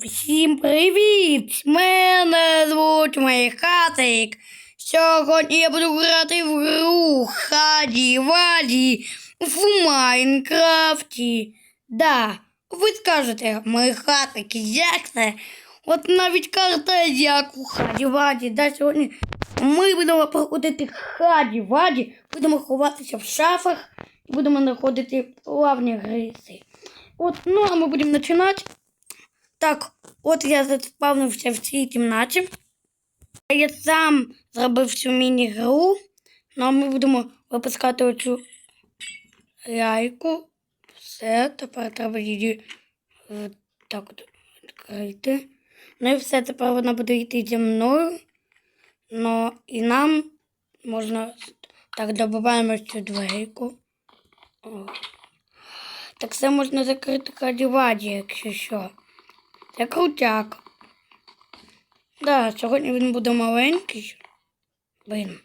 Всім привіт! Мене звуть Майхатик. Сьогодні я буду грати в гру Хаді Ваді в Майнкрафті. Да, ви скажете, Майхатик, як це? От навіть карта як у Хаді Ваді. Да, сьогодні ми будемо проходити Хаді Ваді, будемо ховатися в шафах і будемо знаходити плавні гризи. От, ну а ми будемо починати. Так, от я заспавнився в цій кімнаті. Я сам зробив цю міні-гру. Ну, а ми будемо випускати оцю яйку. Все, тепер треба її так от відкрити. Ну і все, тепер вона буде йти зі мною. Ну і нам можна так добуваємо цю двейку. Так все можна закрити кадіваді, якщо що. Це крутяк. Да, сьогодні він буде маленький. Блин.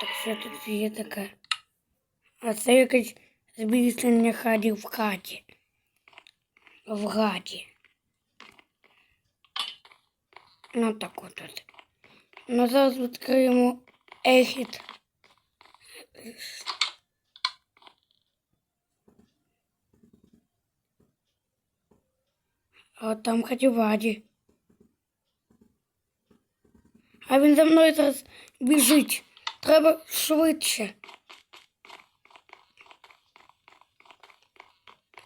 Так що тут є таке? А це якесь збільшення хадів в хаті. В хаті. Ну так от от. Ну зараз відкриємо ехід. А там Хатіваді. А він за мною зараз біжить. Треба швидше.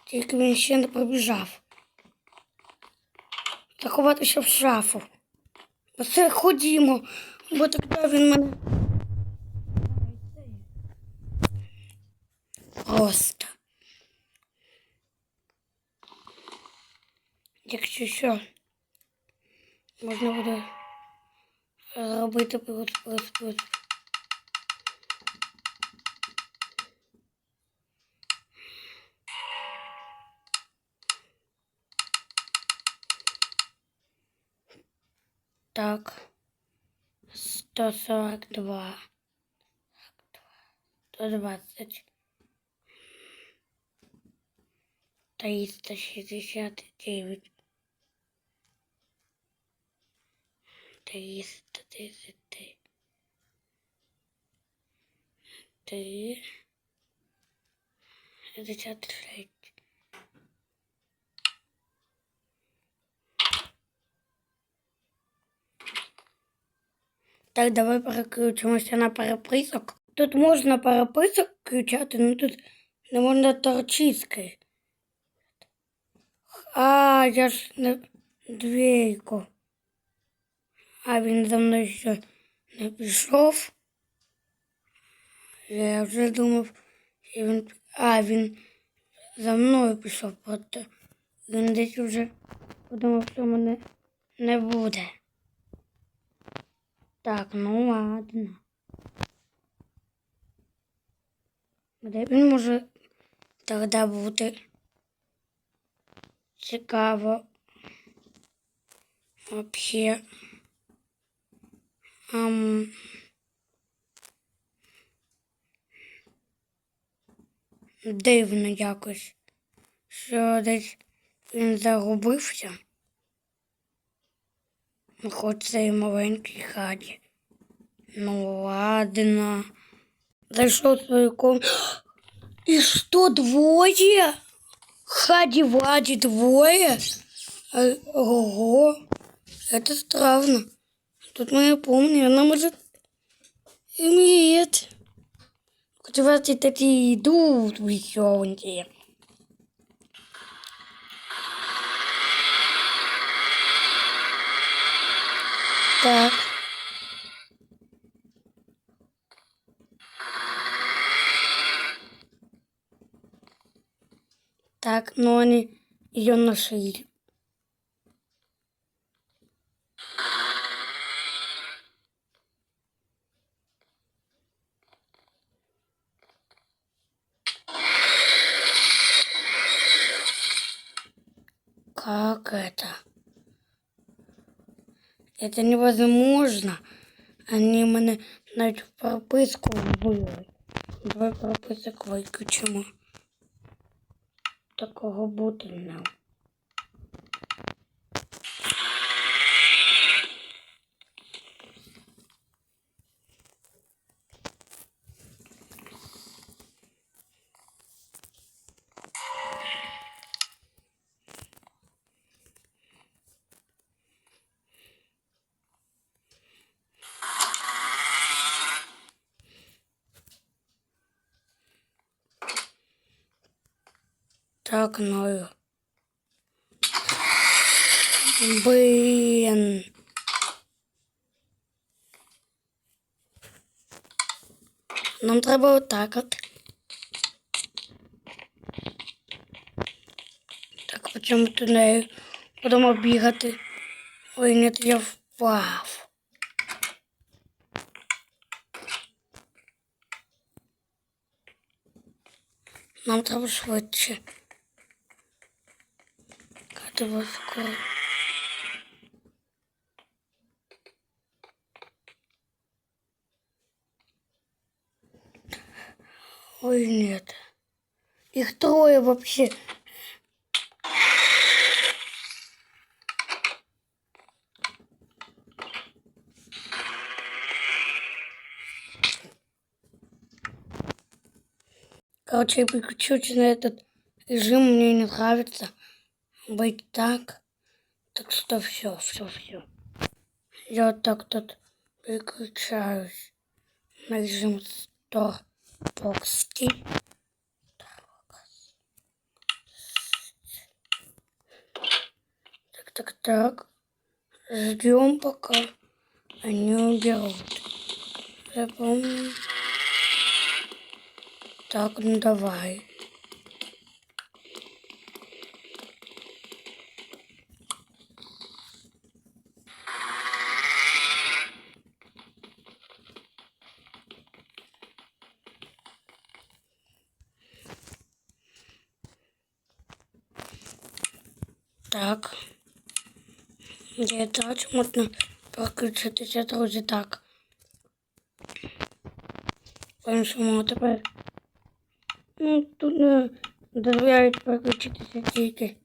Тільки він ще не пробіжав. Заховатися в шафу. Оце ходімо, бо тоді він мене. Просто. Якщо що, можна буде зробити плюс, плюс, плюс. Так. 142. 120. 369. 333. Три. Шестьдесят шесть. Так, давай переключимося на переписок. Тут можна переписок включати, ну тут не можна торчиски. А, я ж не двійку. А він за мною ще не пішов. Я вже думав, що він. А, він за мною пішов, проте він десь вже подумав, що мене не буде. Так, ну ладно. Де він може тоді бути цікаво. Вообще. Ам... Дивно якось, що десь він загубився. Хоч це і маленький хаті. Ну ладно. Зайшов свою комнату. І що, двоє? Хаді Ваді двоє? Ого. Это странно. Тут моя помню, она может имеет. Куда-то такие идут веселенькие. Так. Так, но они ее нашли. Как это? Это невозможно. Они мене навіть в прописку вбили. Давай прописок виключимо. Такого бути не. Так, ною. Блин. Нам треба отак от. Так, почему ти нею будемо бігати? Ой, ні, я впав. Нам треба швидше. Катова скоро. Ой, нет. Их трое вообще. Короче, я переключусь на этот режим, мне не нравится быть так. Так что все, все, все. Я вот так тут переключаюсь на режим Старбокский. Так, так, так. Ждем, пока они уберут. Запомним. Так, ну давай. Так. Я трачу можна переключитися, друзі, так. По-іншому тепер. Ну, тут не дозволяють переключитися тільки.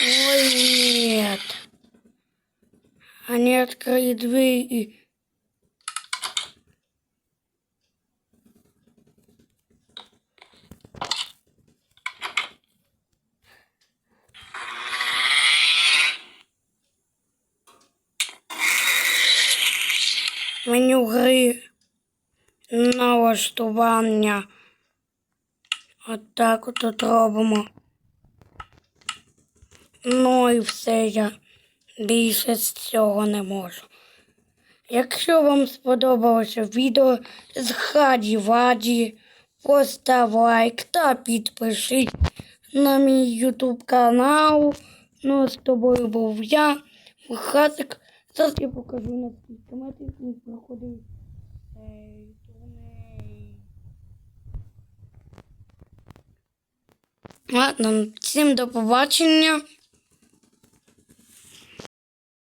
Ой, нет. Они открыли дверь и... Меню гри налаштування. От от робимо. Ну і все я більше з цього не можу. Якщо вам сподобалося відео з Хаді Ваді, постав лайк та підпишіть на мій ютуб канал. Ну, з тобою був я, Хатик. Зараз я покажу на скільки метрів він проходив. Ладно, всім до побачення.